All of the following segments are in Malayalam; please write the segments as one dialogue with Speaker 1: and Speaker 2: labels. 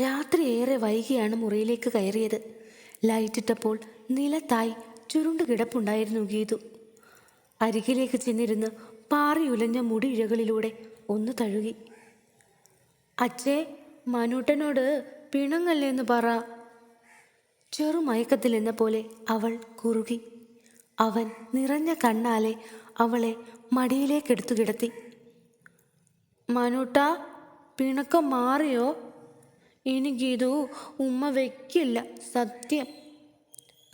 Speaker 1: രാത്രി ഏറെ വൈകിയാണ് മുറിയിലേക്ക് കയറിയത്. ലൈറ്റിട്ടപ്പോൾ നിലത്തായി ചുരുണ്ട് കിടപ്പുണ്ടായിരുന്നു ഗീതു. അരികിലേക്ക് ചെന്നിരുന്ന് പാറിയുലഞ്ഞ മുടി ഇഴകളിലൂടെ ഒന്ന് തഴുകി. അച്ഛേ മനുട്ടനോട് പിണങ്ങല്ലേന്ന് പറ. ചെറുമയക്കത്തിൽ എന്ന പോലെ അവൾ കുറുകി. അവൻ നിറഞ്ഞ കണ്ണാലെ അവളെ മടിയിലേക്കെടുത്തു കിടത്തി. മനുട്ട പിണക്കം മാറിയോ? ഗീതു ഉമ്മ വെക്കില്ല സത്യം.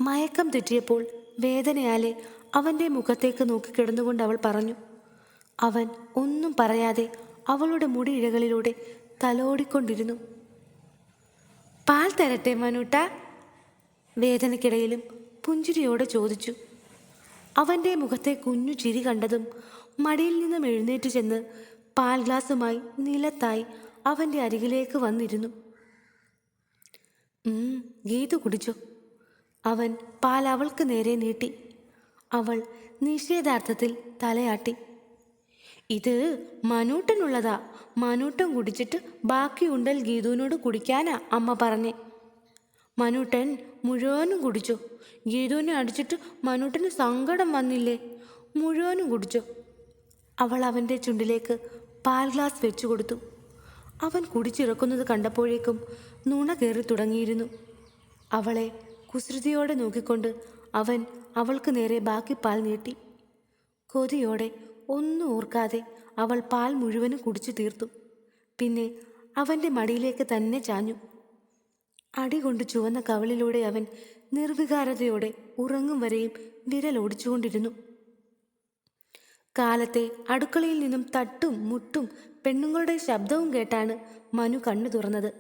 Speaker 1: മയക്കം തെറ്റിയപ്പോൾ വേദനയാലെ അവന്റെ മുഖത്തേക്ക് നോക്കി കിടന്നുകൊണ്ട് അവൾ പറഞ്ഞു അവൻ ഒന്നും പറയാതെ അവളുടെ മുടി ഇഴകളിലൂടെ തലോടിക്കൊണ്ടിരുന്നു. പാൽ തരട്ടെ മനുട്ട? വേദനയ്ക്കിടയിലും പുഞ്ചിരിയോടെ ചോദിച്ചു. അവന്റെ മുഖത്തെ കുഞ്ഞു ചിരി കണ്ടതും മടിയിൽ നിന്നും എഴുന്നേറ്റ് ചെന്ന് പാൽ ഗ്ലാസുമായി നിലത്തായി അവന്റെ അരികിലേക്ക് വന്നിരുന്നു. ഗീതു കുടിച്ചു. അവൻ പാൽ അവൾക്ക് നേരെ നീട്ടി. അവൾ നിഷേധാർത്ഥത്തിൽ തലയാട്ടി. ഇത് മനൂട്ടനുള്ളതാ. മനൂട്ടൻ കുടിച്ചിട്ട് ബാക്കി ഉണ്ടൽ ഗീതുവിനോട് കുടിക്കാനാ അമ്മ പറഞ്ഞേ. മനൂട്ടൻ മുഴുവനും കുടിച്ചു. ഗീതുവിനെ അടിച്ചിട്ട് മനൂട്ടന് സങ്കടം വന്നില്ലേ? മുഴുവനും കുടിച്ചു. അവൾ അവന്റെ ചുണ്ടിലേക്ക് പാൽ ഗ്ലാസ് വെച്ചു കൊടുത്തു. അവൻ കുടിച്ചിറക്കുന്നത് കണ്ടപ്പോഴേക്കും നുണ കയറി തുടങ്ങിയിരുന്നു. അവളെ കുസൃതിയോടെ നോക്കിക്കൊണ്ട് അവൻ അവൾക്ക് നേരെ ബാക്കി പാൽ നീട്ടി. കൊതിയോടെ ഒന്നും ഓർക്കാതെ അവൾ പാൽ മുഴുവനും കുടിച്ചു തീർത്തു. പിന്നെ അവന്റെ മടിയിലേക്ക് തന്നെ ചാഞ്ഞു. അടികൊണ്ട് ചുവന്ന കവളിലൂടെ അവൻ നിർവികാരതയോടെ ഉറങ്ങും വരെയും വിരലോടിച്ചുകൊണ്ടിരുന്നു കാലത്തെ അടുക്കളയിൽ നിന്നും തട്ടും മുട്ടും പെണ്ണുങ്ങളുടെ ശബ്ദവും കേട്ടാണ് മനു കണ്ണു തുറന്നത്.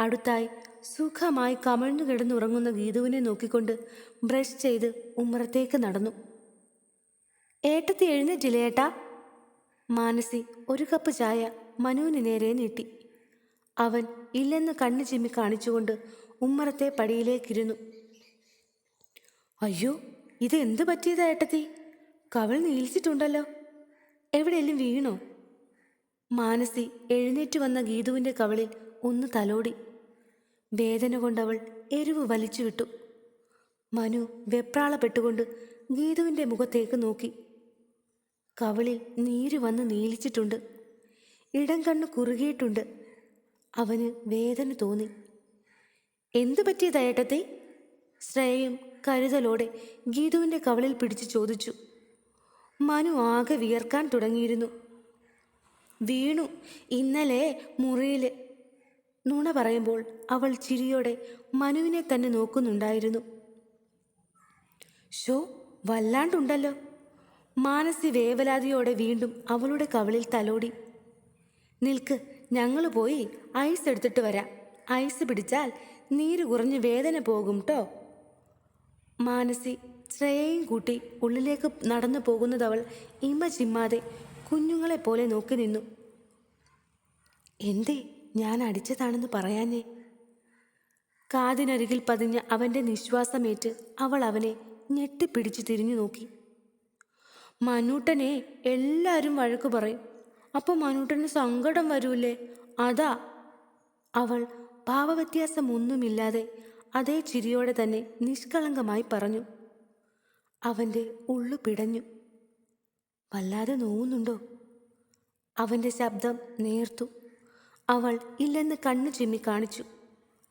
Speaker 1: അടുത്തായി സുഖമായി കമഴ്ന്നു കിടന്നുറങ്ങുന്ന ഗീതുവിനെ നോക്കിക്കൊണ്ട് ബ്രഷ് ചെയ്ത് ഉമ്മറത്തേക്ക് നടന്നു. ഏട്ടത്തി എഴുന്നേറ്റില്ലേ ഏട്ടാ? മാനസി ഒരു കപ്പ് ചായ മനുവിന് നേരെ നീട്ടി. അവൻ ഇല്ലെന്ന് കണ്ണു ചിമ്മി കാണിച്ചുകൊണ്ട് ഉമ്മറത്തെ പടിയിലേക്കിരുന്നു അയ്യോ ഇത് എന്ത് പറ്റിയതാ ഏട്ടത്തി? കവൾ നീൽച്ചിട്ടുണ്ടല്ലോ. എവിടെയെങ്കിലും വീണോ? മാനസി എഴുന്നേറ്റ് വന്ന ഗീതുവിന്റെ കവളിൽ ഒന്ന് തലോടി. വേദന കൊണ്ടവൾ എരിവ് വലിച്ചു വിട്ടു. മനു വെപ്രാളപ്പെട്ടുകൊണ്ട് ഗീതുവിന്റെ മുഖത്തേക്ക് നോക്കി. കവളിൽ നീര് വന്ന് നീലിച്ചിട്ടുണ്ട്. ഇടം കണ്ണ് കുറുകിയിട്ടുണ്ട്. അവന് വേദന തോന്നി. എന്തു പറ്റിയതാ ശ്രേയും ശ്രേയയും കരുതലോടെ ഗീതുവിന്റെ കവളിൽ പിടിച്ചു ചോദിച്ചു. മനു ആകെ വിയർക്കാൻ തുടങ്ങിയിരുന്നു. വീണു ഇന്നലെ മുറിയിൽ നുണ പറയുമ്പോൾ അവൾ ചിരിയോടെ മനുവിനെ തന്നെ നോക്കുന്നുണ്ടായിരുന്നു. ഷോ വല്ലാണ്ടുണ്ടല്ലോ. മാനസി വേവലാതിയോടെ വീണ്ടും അവളുടെ കവളിൽ തലോടി. നിൽക്ക് ഞങ്ങൾ പോയി ഐസ് എടുത്തിട്ട് വരാം. ഐസ് പിടിച്ചാൽ നീര് കുറഞ്ഞ് വേദന പോകും കേട്ടോ മാനസി ശ്രേയയും കൂട്ടി ഉള്ളിലേക്ക് നടന്നു പോകുന്നതവൾ ഇമ ചിമ്മാതെ കുഞ്ഞുങ്ങളെ പോലെ നോക്കി നിന്നു. എന്തേ ഞാൻ അടിച്ചതാണെന്ന് പറയാനേ കാതിനരികിൽ പതിഞ്ഞ അവന്റെ നിശ്വാസമേറ്റ് അവൾ അവനെ ഞെട്ടിപ്പിടിച്ച് തിരിഞ്ഞു നോക്കി. മനൂട്ടനെ എല്ലാവരും വഴക്ക് പറയും. അപ്പോൾ മനൂട്ടന് സങ്കടം വരൂലേ അതാ. അവൾ ഭാവവ്യത്യാസം ഒന്നുമില്ലാതെ അതേ ചിരിയോടെ തന്നെ നിഷ്കളങ്കമായി പറഞ്ഞു. അവന്റെ ഉള്ളു പിടഞ്ഞു. വല്ലാതെ നോവുന്നുണ്ടോ? അവന്റെ ശബ്ദം നേർത്തു. അവൾ ഇല്ലെന്ന് കണ്ണു ചിമ്മി കാണിച്ചു.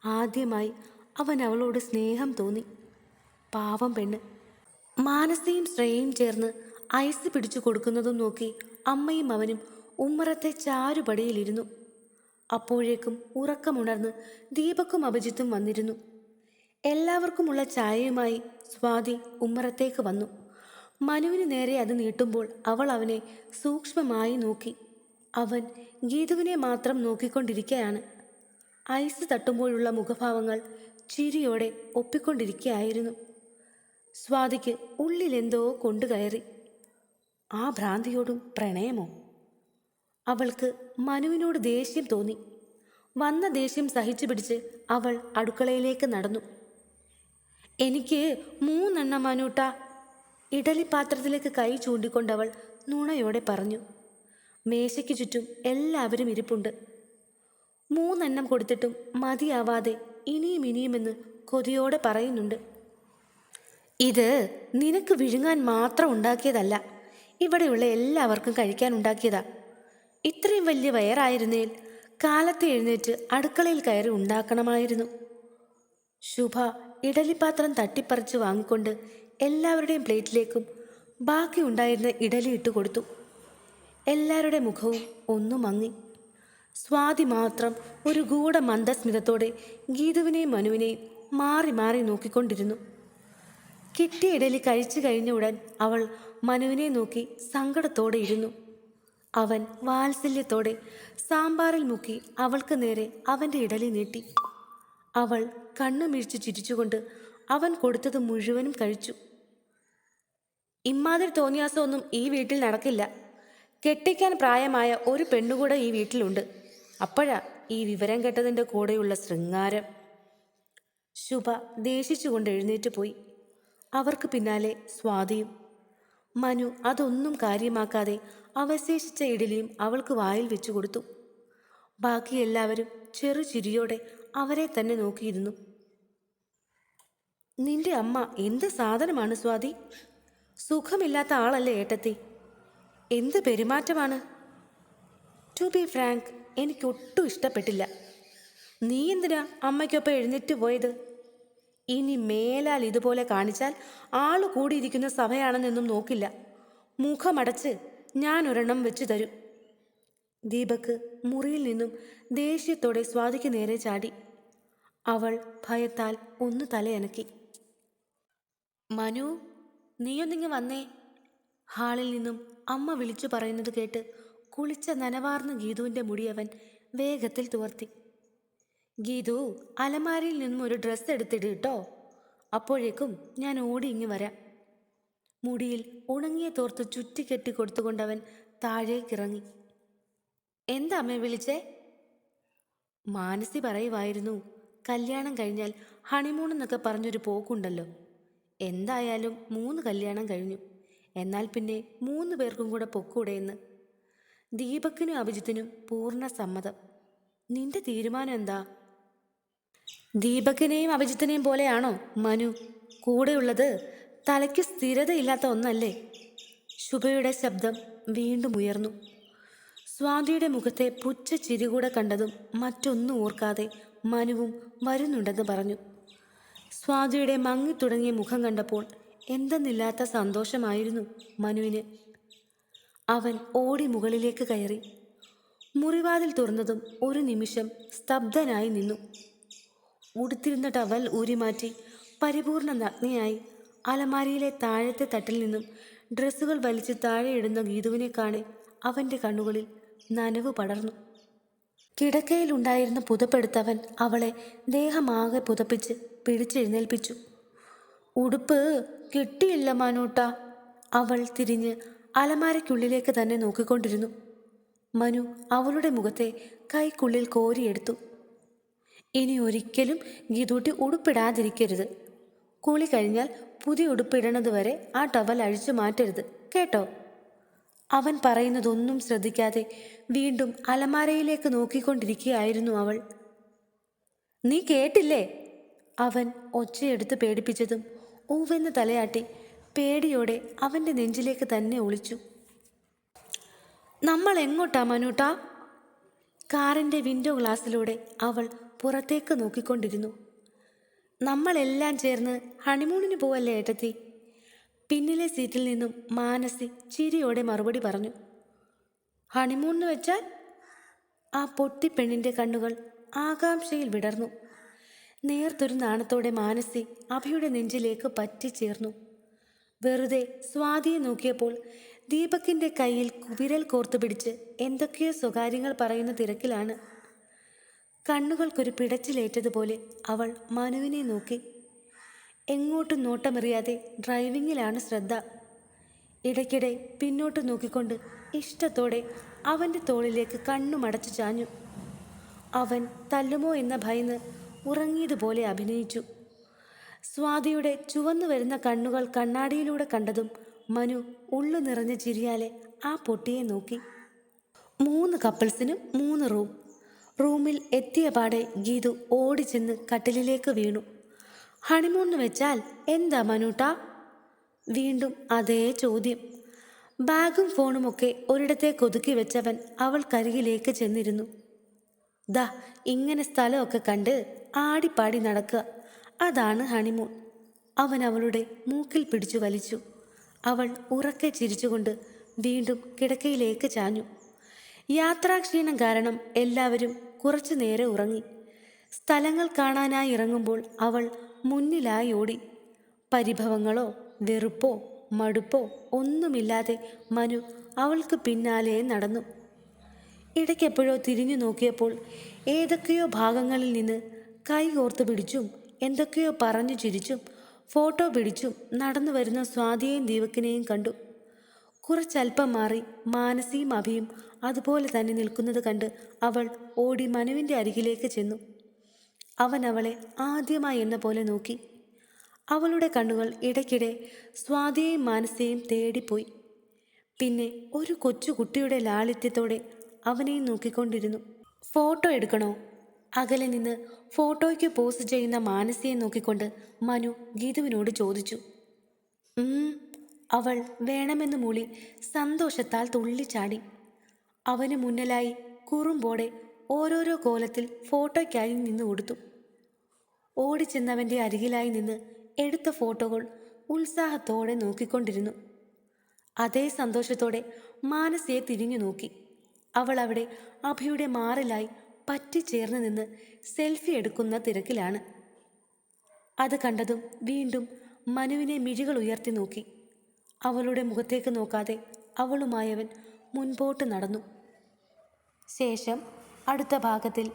Speaker 1: ആദ്യമായി അവൻ അവളോട് സ്നേഹം തോന്നി. പാവം പെണ്ണ്. മാനസയും ശ്രേയയും ചേർന്ന് ഐസ് പിടിച്ചു കൊടുക്കുന്നതും നോക്കി അമ്മയും അവനും ഉമ്മറത്തെ ചാരുപടിയിലിരുന്നു. അപ്പോഴേക്കും ഉറക്കമുണർന്ന് ദീപക്കും അഭിജിത്തും വന്നിരുന്നു. എല്ലാവർക്കുമുള്ള ചായയുമായി സ്വാതി ഉമ്മറത്തേക്ക് വന്നു. മനുവിന് നേരെ അത് നീട്ടുമ്പോൾ അവൾ അവനെ സൂക്ഷ്മമായി നോക്കി. അവൻ ഗീതുവിനെ മാത്രം നോക്കിക്കൊണ്ടിരിക്കുകയാണ് ഐസ് തട്ടുമ്പോഴുള്ള മുഖഭാവങ്ങൾ ചിരിയോടെ ഒപ്പിക്കൊണ്ടിരിക്കുകയായിരുന്നു സ്വാതിക്ക് ഉള്ളിലെന്തോ കൊണ്ടുകയറി ആ ഭ്രാന്തിയോടും പ്രണയമോ? അവൾക്ക് മനുവിനോട് ദേഷ്യം തോന്നി. വന്ന ദേഷ്യം സഹിച്ചു പിടിച്ച് അവൾ അടുക്കളയിലേക്ക് നടന്നു. എനിക്ക് മൂന്നെണ്ണം മനൂട്ട. ഇഡലിപ്പാത്രത്തിലേക്ക് കൈ ചൂണ്ടിക്കൊണ്ടവൾ നുണയോടെ പറഞ്ഞു മേശയ്ക്ക് ചുറ്റും എല്ലാവരും ഇരിപ്പുണ്ട്. മൂന്നെണ്ണം കൊടുത്തിട്ടും മതിയാവാതെ ഇനിയും ഇനിയുമെന്ന് കൊതിയോടെ പറയുന്നുണ്ട്. ഇത് നിനക്ക് വിഴുങ്ങാൻ മാത്രം ഉണ്ടാക്കിയതല്ല ഇവിടെയുള്ള എല്ലാവർക്കും കഴിക്കാൻ ഉണ്ടാക്കിയതാ. ഇത്രയും വലിയ വയറായിരുന്നേൽ കാലത്തെ എഴുന്നേറ്റ് അടുക്കളയിൽ കയറി ഉണ്ടാക്കണമായിരുന്നു. ശുഭ ഇഡലിപ്പാത്രം തട്ടിപ്പറിച്ച് വാങ്ങിക്കൊണ്ട് എല്ലാവരുടെയും പ്ലേറ്റിലേക്കും ബാക്കി ഉണ്ടായിരുന്ന ഇഡലി ഇട്ട് കൊടുത്തു. എല്ലാവരുടെ മുഖവും ഒന്നു മങ്ങി. സ്വാതി മാത്രം ഒരു ഗൂഢ മന്ദസ്മിതത്തോടെ ഗീതുവിനെയും മനുവിനെയും മാറി മാറി നോക്കിക്കൊണ്ടിരുന്നു. കിട്ടിയ ഇഡലി കഴിച്ചു കഴിഞ്ഞ ഉടൻ അവൾ മനുവിനെ നോക്കി സങ്കടത്തോടെ ഇരുന്നു. അവൻ വാത്സല്യത്തോടെ സാമ്പാറിൽ മുക്കി അവൾക്ക് നേരെ അവന്റെ ഇഡലി നീട്ടി. അവൾ കണ്ണു മിഴിച്ചു ചിരിച്ചുകൊണ്ട് അവൻ കൊടുത്തത് മുഴുവനും കഴിച്ചു. ഇമ്മാതിരി തോന്നിയാസമൊന്നും ഈ വീട്ടിൽ നടക്കില്ല. കെട്ടിക്കാൻ പ്രായമായ ഒരു പെണ്ണുകൂടെ ഈ വീട്ടിലുണ്ട്. അപ്പോഴാ ഈ വിവരം കേട്ടതിന്റെ കൂടെയുള്ള ശൃംഗാരം. ശുഭ ദേഷിച്ചുകൊണ്ട് എഴുന്നേറ്റ് പോയി. അവർക്ക് പിന്നാലെ സ്വാതിയും മനു അതൊന്നും കാര്യമാക്കാതെ അവശേഷിച്ച ഇഡലിയും അവൾക്ക് വായിൽ വെച്ചു കൊടുത്തു. ബാക്കി എല്ലാവരും ചെറു ചിരിയോടെ അവരെ തന്നെ നോക്കിയിരുന്നു. നിന്റെ അമ്മ എന്ത് സാധനമാണ് സ്വാതി? സുഖമില്ലാത്ത ആളല്ലേ ഏട്ടത്തി? എന്ത് പെരുമാറ്റമാണ്? ടു ബി ഫ്രാങ്ക് എനിക്ക് ഒട്ടും ഇഷ്ടപ്പെട്ടില്ല. നീ എന്തിനാ അമ്മയ്ക്കൊപ്പം എഴുന്നേറ്റ് പോയത്? ഇനി മേലാൽ ഇതുപോലെ കാണിച്ചാൽ ആൾ കൂടിയിരിക്കുന്ന സഭയാണെന്നൊന്നും നോക്കില്ല. മുഖമടച്ച് ഞാൻ ഒരെണ്ണം വെച്ചു തരും. ദീപക്ക് മുറിയിൽ നിന്നും ദേഷ്യത്തോടെ സ്വാതിക്ക് നേരെ ചാടി. അവൾ ഭയത്താൽ ഒന്ന് തലയനക്കി. മനു നീയൊന്നിങ്ങ് വന്നേ. ഹാളിൽ നിന്നും അമ്മ വിളിച്ചു പറയുന്നത് കേട്ട് കുളിച്ച നനവാർന്ന ഗീതുവിന്റെ മുടിയവൻ വേഗത്തിൽ തുവർത്തി. ഗീതു അലമാരിയിൽ നിന്നും ഒരു ഡ്രസ്സ് എടുത്തിട് കേട്ടോ അപ്പോഴേക്കും ഞാൻ ഓടി ഇങ്ങ് വരാം. മുടിയിൽ ഉണങ്ങിയ തോർത്ത് ചുറ്റിക്കെട്ടി കൊടുത്തുകൊണ്ടവൻ താഴേക്കിറങ്ങി. എന്താ അമ്മ വിളിച്ചേ? മാനസി പറയുമായിരുന്നു കല്യാണം കഴിഞ്ഞാൽ ഹണിമൂൺ എന്നൊക്കെ പറഞ്ഞൊരു പോക്കുണ്ടല്ലോ. എന്തായാലും മൂന്ന് കല്യാണം കഴിഞ്ഞു. എന്നാൽ പിന്നെ മൂന്ന് പേർക്കും കൂടെ പൊക്കൂടെ എന്ന് ദീപക്കിനും അഭിജിത്തിനും പൂർണ സമ്മതം. നിന്റെ തീരുമാനം എന്താ? ദീപക്കിനെയും അഭിജിത്തിനെയും പോലെയാണോ മനു? കൂടെയുള്ളത് തലയ്ക്ക് സ്ഥിരതയില്ലാത്ത ഒന്നല്ലേ? ശുഭയുടെ ശബ്ദം വീണ്ടും ഉയർന്നു. സ്വാതിയുടെ മുഖത്തെ പുച്ഛ ചിരി കൂടെ കണ്ടതും മറ്റൊന്നും ഓർക്കാതെ മനുവും വരുന്നുണ്ടെന്ന് പറഞ്ഞു. സ്വാതിയുടെ മങ്ങിത്തുടങ്ങിയ മുഖം കണ്ടപ്പോൾ എന്തെന്നില്ലാത്ത സന്തോഷമായിരുന്നു മനുവിന്. അവൻ ഓടി മുകളിലേക്ക് കയറി. മുറിവാതിൽ തുറന്നതും ഒരു നിമിഷം സ്തബ്ധനായി നിന്നു. ഉടുത്തിരുന്ന ടവൽ ഊരിമാറ്റി പരിപൂർണ നഗ്നയായി അലമാരിയിലെ താഴത്തെ തട്ടിൽ നിന്നും ഡ്രസ്സുകൾ വലിച്ച് താഴെ ഇടുന്ന ഗീതുവിനെ കാണെ അവന്റെ കണ്ണുകളിൽ നനവ് പടർന്നു. കിടക്കയിലുണ്ടായിരുന്ന പുതപ്പെടുത്തവൻ അവളെ ദേഹമാകെ പുതപ്പിച്ച് പിടിച്ചെഴുന്നേൽപ്പിച്ചു. ഉടുപ്പ് കിട്ടിയില്ല മനൂട്ട അവൾ തിരിഞ്ഞ് അലമാരയ്ക്കുള്ളിലേക്ക് തന്നെ നോക്കിക്കൊണ്ടിരുന്നു. മനു അവളുടെ മുഖത്തെ കൈക്കുള്ളിൽ കോരിയെടുത്തു. ഇനി ഒരിക്കലും ഗീതൂട്ടി ഉടുപ്പിടാതിരിക്കരുത്. കുളി കഴിഞ്ഞാൽ പുതിയ ഉടുപ്പിടണത് വരെ ആ ടവൽ അഴിച്ചു മാറ്റരുത്. കേട്ടോ? അവൻ പറയുന്നതൊന്നും ശ്രദ്ധിക്കാതെ വീണ്ടും അലമാരയിലേക്ക് നോക്കിക്കൊണ്ടിരിക്കുകയായിരുന്നു അവൾ. നീ കേട്ടില്ലേ? അവൻ ഒച്ചയെടുത്ത് പേടിപ്പിച്ചതും ഊവെന്ന് തലയാട്ടി പേടിയോടെ അവന്റെ നെഞ്ചിലേക്ക് തന്നെ ഒളിച്ചു. നമ്മൾ എങ്ങോട്ടാ മനുട്ടാ? കാറിന്റെ വിൻഡോ ഗ്ലാസ്സിലൂടെ അവൾ പുറത്തേക്ക് നോക്കിക്കൊണ്ടിരുന്നു. നമ്മളെല്ലാം ചേർന്ന് ഹണിമൂണിന് പോവല്ലേ ഏട്ടത്തി? പിന്നിലെ സീറ്റിൽ നിന്നും മാനസി ചിരിയോടെ മറുപടി പറഞ്ഞു. ഹണിമൂൺ എന്ന് വെച്ചാൽ? ആ പൊട്ടിപ്പെണ്ണിന്റെ കണ്ണുകൾ ആകാംക്ഷയിൽ വിടർന്നു. നേർത്തൊരു നാണത്തോടെ മാനസി അഭയുടെ നെഞ്ചിലേക്ക് പറ്റിച്ചേർന്നു. വെറുതെ സ്വാതിയെ നോക്കിയപ്പോൾ ദീപക്കിന്റെ കയ്യിൽ കുവിരൽ കോർത്തു പിടിച്ച് എന്തൊക്കെയോ സ്വകാര്യങ്ങൾ പറയുന്ന തിരക്കിലാണ്. കണ്ണുകൾക്കൊരു പിടച്ചിലേറ്റതുപോലെ അവൾ മനുവിനെ നോക്കി. എങ്ങോട്ടും നോട്ടമെറിയാതെ ഡ്രൈവിങ്ങിലാണ് ശ്രദ്ധ. ഇടയ്ക്കിടെ പിന്നോട്ട് നോക്കിക്കൊണ്ട് ഇഷ്ടത്തോടെ അവന്റെ തോളിലേക്ക് കണ്ണുമടച്ചു ചാഞ്ഞു. അവൻ തല്ലുമോ എന്ന ഭയന്ന് ഉറങ്ങിയതുപോലെ അഭിനയിച്ചു. സ്വാതിയുടെ ചുവന്നു വരുന്ന കണ്ണുകൾ കണ്ണാടിയിലൂടെ കണ്ടതും മനു ഉള്ളു നിറഞ്ഞ ചിരിയാലെ ആ പൊട്ടിയെ നോക്കി. മൂന്ന് കപ്പിൾസിനും മൂന്ന് റൂം. റൂമിൽ എത്തിയ പാടെ ഗീതു ഓടിച്ചെന്ന് കട്ടിലിലേക്ക് വീണു. ഹണിമൂൺ വെച്ചാൽ എന്താ മനൂട്ട? വീണ്ടും അതേ ചോദ്യം. ബാഗും ഫോണും ഒക്കെ ഒരിടത്തേക്ക് ഒതുക്കി വെച്ചവൻ അവൾക്കരികിലേക്ക് ചെന്നിരുന്നു. ദാ ഇങ്ങനെ സ്ഥലമൊക്കെ കണ്ട് ആടിപ്പാടി നടക്കുക. അതാണ് ഹണിമൂൺ. അവൻ അവളുടെ മൂക്കിൽ പിടിച്ചു വലിച്ചു. അവൾ ഉറക്കെ ചിരിച്ചുകൊണ്ട് വീണ്ടും കിടക്കയിലേക്ക് ചാഞ്ഞു. യാത്രാക്ഷീണം കാരണം എല്ലാവരും കുറച്ചു നേരെ ഉറങ്ങി. സ്ഥലങ്ങൾ കാണാനായി ഇറങ്ങുമ്പോൾ അവൾ മുന്നിലായി ഓടി. പരിഭവങ്ങളോ വെറുപ്പോ മടുപ്പോ ഒന്നുമില്ലാതെ മനു അവൾക്ക് പിന്നാലെ നടന്നു. ഇടയ്ക്കെപ്പോഴോ തിരിഞ്ഞു നോക്കിയപ്പോൾ ഏതൊക്കെയോ ഭാഗങ്ങളിൽ നിന്ന് കൈ കോർത്തു പിടിച്ചും എന്തൊക്കെയോ പറഞ്ഞു ചിരിച്ചും ഫോട്ടോ പിടിച്ചും നടന്നു വരുന്ന സ്വാതിയെയും ദീപക്കിനെയും കണ്ടു. കുറച്ചല്പം മാറി മാനസിയും അഭിയും അതുപോലെ തന്നെ നിൽക്കുന്നത് കണ്ട് അവൾ ഓടി മനുവിന്റെ അരികിലേക്ക് ചെന്നു. അവൻ അവളെ ആദ്യമായി എന്ന പോലെ നോക്കി. അവളുടെ കണ്ണുകൾ ഇടയ്ക്കിടെ സ്വാതിയെയും മാനസയെയും തേടിപ്പോയി. പിന്നെ ഒരു കൊച്ചു കുട്ടിയുടെ ലാളിത്യത്തോടെ അവനെയും നോക്കിക്കൊണ്ടിരുന്നു. ഫോട്ടോ എടുക്കണോ? അകലെ നിന്ന് ഫോട്ടോയ്ക്ക് പോസ് ചെയ്യുന്ന മാനസിയെ നോക്കിക്കൊണ്ട് മനു ഗീതുവിനോട് ചോദിച്ചു. അവൾ വേണമെന്ന് മൂളി സന്തോഷത്താൽ തുള്ളിച്ചാടി. അവന് മുന്നിലായി കുറുമ്പോടെ ഓരോരോ കോലത്തിൽ ഫോട്ടോയ്ക്കായി നിന്ന് കൊടുത്തു. ഓടിച്ചെന്നവന്റെ അരികിലായി നിന്ന് എടുത്ത ഫോട്ടോകൾ ഉത്സാഹത്തോടെ നോക്കിക്കൊണ്ടിരുന്നു. അതേ സന്തോഷത്തോടെ മാനസയെ തിരിഞ്ഞു നോക്കി. അവൾ അവിടെ അഭിയുടെ മാറിലായി പറ്റിച്ചേർന്ന് നിന്ന് സെൽഫി എടുക്കുന്ന തിരക്കിലാണ്. അത് കണ്ടതും വീണ്ടും മനുവിനെ മിഴികൾ ഉയർത്തി നോക്കി. അവളുടെ മുഖത്തേക്ക് നോക്കാതെ അവളുമായവൻ മുൻപോട്ട് നടന്നു. ശേഷം അടുത്ത ഭാഗത്തിൽ